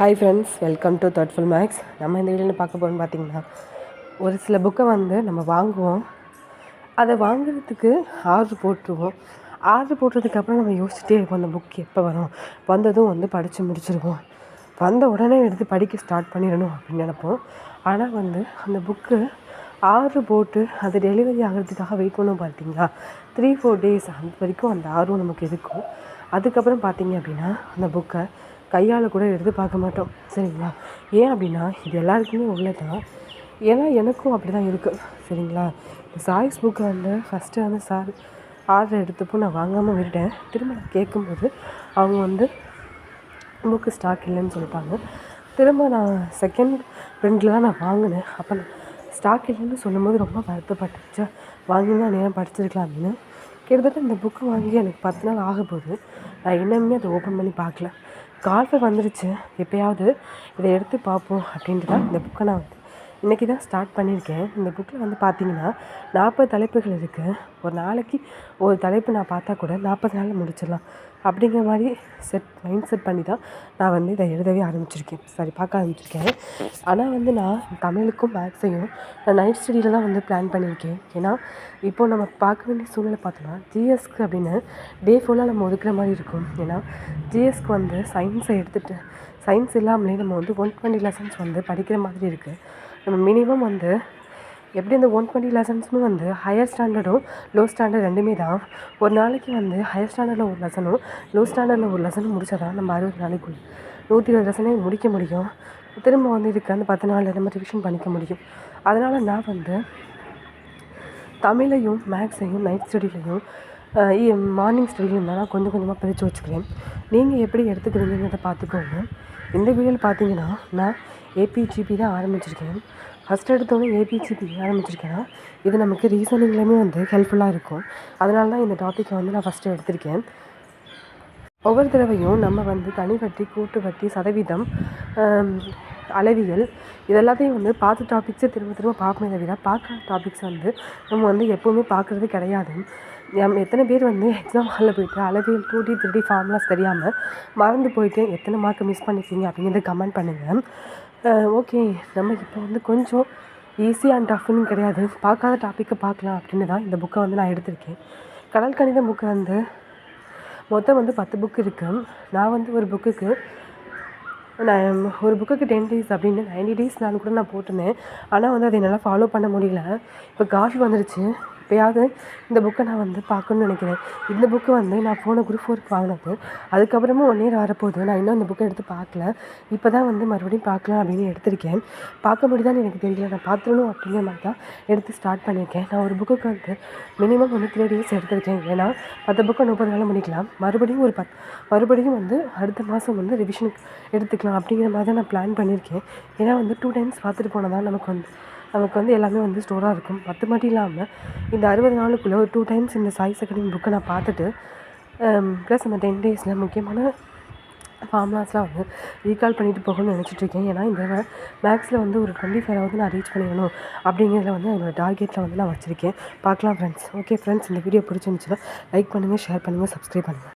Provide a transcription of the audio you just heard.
Hi friends welcome to thoughtful max நம்ம இந்த வீடியோவில் பார்க்க போகிறோம்னு பார்த்தீங்கன்னா ஒரு சில புக்கை வந்து நம்ம வாங்குவோம். அதை வாங்குறதுக்கு ஆர்டர் போட்டுருவோம். ஆர்டர் போட்டதுக்கப்புறம் நம்ம யோசிச்சுட்டே இருப்போம் அந்த புக் எப்போ வரும்? வந்ததும் வந்து படித்து முடிச்சிருவோம். வந்த உடனே எடுத்து படிக்க ஸ்டார்ட் பண்ணிடணும் அப்படின்னு நினப்போம். ஆனால் வந்து அந்த புக்கு ஆர்டர் போட்டு அது டெலிவரி ஆகிறதுக்காக வெயிட் பண்ணுவோம் பார்த்தீங்களா? த்ரீ ஃபோர் டேஸ் அந்த வரைக்கும் அந்த ஆர்வம் நமக்கு இருக்கும். அதுக்கப்புறம் பார்த்தீங்க அப்படின்னா அந்த புக்கை கையால் கூட எடுத்து பார்க்க மாட்டோம். சரிங்களா? ஏன் அப்படின்னா இது எல்லாருக்குமே உள்ளதான். ஏன்னா எனக்கும் அப்படி தான் இருக்குது சரிங்களா? இந்த சாய்ஸ் புக்கை வந்து ஃபஸ்ட்டு வந்து சார் ஆர்டர் எடுத்தப்போ நான் வாங்காமல் விட்டேன் திரும்ப நான் கேட்கும்போது அவங்க வந்து புக்கு ஸ்டாக் இல்லைன்னு சொல்லிட்டாங்க. திரும்ப நான் செகண்ட் ப்ரிண்டில் தான் நான் வாங்கினேன். அப்போ நான் ஸ்டாக் இல்லைன்னு சொல்லும்போது ரொம்ப வருத்தப்பட்டுச்சு வாங்கி தான் நேரம் படிச்சிருக்கலாம் அப்படின்னு. கிட்டத்தட்ட இந்த புக்கு வாங்கி எனக்கு பத்து நாள் ஆக போகுது நான் இன்னுமே அதை ஓப்பன் பண்ணி பார்க்கல. கால்ஃபை வந்துருச்சு. எப்போயாவது இதை எடுத்து பார்ப்போம் அப்படின்ட்டு தான் இந்த புக்கை நான் வந்து இன்றைக்கி தான் ஸ்டார்ட் பண்ணியிருக்கேன். இந்த புக்கில் வந்து பார்த்தீங்கன்னா நாற்பது தலைப்புகள் இருக்குது ஒரு நாளைக்கு ஒரு தலைப்பு நான் பார்த்தா கூட நாற்பது நாளில் முடிச்சிடலாம். அப்படிங்கிற மாதிரி செட் மைண்ட் செட் பண்ணி தான் நான் வந்து இதை எழுதவே ஆரம்பிச்சிருக்கேன். சாரி பார்க்க ஆரம்பிச்சிருக்கேன். ஆனால் வந்து நான் தமிழுக்கும் மேக்ஸையும் நான் நைட் ஸ்டடியில் தான் வந்து பிளான் பண்ணியிருக்கேன். ஏன்னா இப்போது நம்ம பார்க்க வேண்டிய சூழ்நிலை பார்த்தோன்னா ஜிஎஸ்க்கு அப்படின்னு டே ஃபுல்லாக நம்ம ஒதுக்குற மாதிரி இருக்கும். ஏன்னா ஜிஎஸ்க்கு வந்து சயின்ஸை எடுத்துகிட்டு சயின்ஸ் இல்லாமலே நம்ம வந்து ஒன் டுவெண்ட்டி லெசன்ஸ் வந்து படிக்கிற மாதிரி இருக்குது நம்ம மினிமம் வந்து எப்படி இந்த ஒன் டுவெண்ட்டி லெசன்ஸுமே வந்து ஹையர் ஸ்டாண்டர்டும் லோ ஸ்டாண்டர்ட் ரெண்டுமே தான். ஒரு நாளைக்கு வந்து ஹையர் ஸ்டாண்டர்டில் ஒரு லெசனும் லோ ஸ்டாண்டர்டில் ஒரு லெசனும் முடிச்சா தான் நம்ம அறுபது நாளைக்குள்ள நூற்றி இருபது லெசனே முடிக்க முடியும். திரும்ப வந்து இதுக்கு அந்த பத்து நாளில் நம்ம ரிவிஷன் பண்ணிக்க முடியும். அதனால் நான் வந்து தமிழையும் மேக்ஸையும் நைட் ஸ்டடிலையும் மார்னிங் ஸ்டடிலையும் இருந்தாலும் கொஞ்சம் கொஞ்சமாக பிரித்து வச்சுக்கிறேன். நீங்கள் எப்படி எடுத்துக்கிறீங்கிறத பார்த்துக்கோங்க. இந்த வீடியோவில் பார்த்தீங்கன்னா நான் ஏபிஜிபி தான் ஆரம்பிச்சிருக்கேன். ஃபஸ்ட் எடுத்தோடனே ஏபிஜிபி ஆரம்பிச்சிருக்கேன்னா இது நமக்கு ரீசனிங்லேயுமே வந்து ஹெல்ப்ஃபுல்லாக இருக்கும். அதனால தான் இந்த டாப்பிக்கை வந்து நான் ஃபஸ்ட்டு எடுத்திருக்கேன். ஒவ்வொரு தடவையும் நம்ம வந்து தனி வட்டி கூட்டு வட்டி சதவீதம் அளவியல் இதெல்லாத்தையும் வந்து பார்த்த டாபிக்ஸை திரும்ப திரும்ப பார்க்கணும் தவிர பார்க்காத டாபிக்ஸ் வந்து நம்ம வந்து எப்போவுமே பார்க்குறது கிடையாது. எத்தனை பேர் வந்து எக்ஸாம் ஹாலில் போயிட்டு அளவியல் two D three D formulas தெரியாமல் மறந்து போயிட்டு எத்தனை மார்க் மிஸ் பண்ணியிருக்கீங்க அப்படிங்கிறத கமெண்ட் பண்ணுங்கள் ஓகே நம்ம இப்போ வந்து கொஞ்சம் ஈஸி அண்ட் டஃப்னு கிடையாது. பார்க்காத டாப்பிக்கை பார்க்கலாம் அப்படின்னு தான் இந்த புக்கை வந்து நான் எடுத்திருக்கேன். கடல் கணித புக்கு வந்து மொத்தம் வந்து பத்து புக் இருக்குது நான் வந்து ஒரு புக்குக்கு நான் ஒரு புக்குக்கு டென் டேஸ் அப்படின்னு நைன்டி டேஸ் நான் கூட நான் போட்டிருந்தேன். ஆனால் வந்து அதை என்னால் ஃபாலோ பண்ண முடியல. இப்போ காஃபி வந்துடுச்சு எப்போயாவது இந்த புக்கை நான் வந்து பார்க்கணுன்னு நினைக்கிறேன். இந்த புக்கு வந்து நான் போன குரூப் ஃபோருக்கு வாங்கினது. அதுக்கப்புறமும் ஒன் இயர் வரப்போகுது. நான் இன்னும் இந்த புக்கை எடுத்து பார்க்கல. இப்போ தான் வந்து மறுபடியும் பார்க்கலாம் அப்படின்னு எடுத்திருக்கேன். பார்க்க முடியுதான்னு எனக்கு தெரியல. நான் பார்த்துடணும் அப்படிங்கிற மாதிரி தான் எடுத்து ஸ்டார்ட் பண்ணியிருக்கேன். நான் ஒரு புக்குக்கு வந்து மினிமம் வந்து த்ரீ டேஸ் எடுத்திருக்கேன். ஏன்னா பத்து புக்கை முப்பது நாள் முடிக்கலாம். மறுபடியும் ஒரு பத் மறுபடியும் வந்து அடுத்த மாதம் வந்து ரிவிஷனுக்கு எடுத்துக்கலாம் அப்படிங்கிற மாதிரி தான் நான் பிளான் பண்ணியிருக்கேன். ஏன்னா வந்து டூ டைம்ஸ் பார்த்துட்டு போனால் தான் நமக்கு வந்து நமக்கு வந்து எல்லாமே வந்து ஸ்டோராக இருக்கும். மற்ற மட்டும் இல்லாமல் இந்த அறுபது நாளுக்குள்ளே ஒரு டூ டைம்ஸ் இந்த சாய் செகண்ட் புக்கை நான் பார்த்துட்டு ப்ளஸ் அந்த டென் டேஸில் முக்கியமான ஃபார்முலாஸ்லாம் வந்து ரீகால் பண்ணிட்டு போகணும்னு நினச்சிட்ருக்கேன் ஏன்னா இந்த மேக்ஸில் வந்து ஒரு டுவெண்ட்டி ஃபைவாவது நான் ரீச் பண்ணிடணும் அப்படிங்கிறத வந்து என்னோடய டார்கெட்டில் வந்து நான் வச்சுருக்கேன். பார்க்கலாம் ஃப்ரெண்ட்ஸ் ஓகே ஃப்ரெண்ட்ஸ் இந்த வீடியோ பிடிச்சிருந்துச்சுன்னா லைக் பண்ணுங்கள் ஷேர் பண்ணுங்கள் சப்ஸ்கிரைப் பண்ணுங்கள்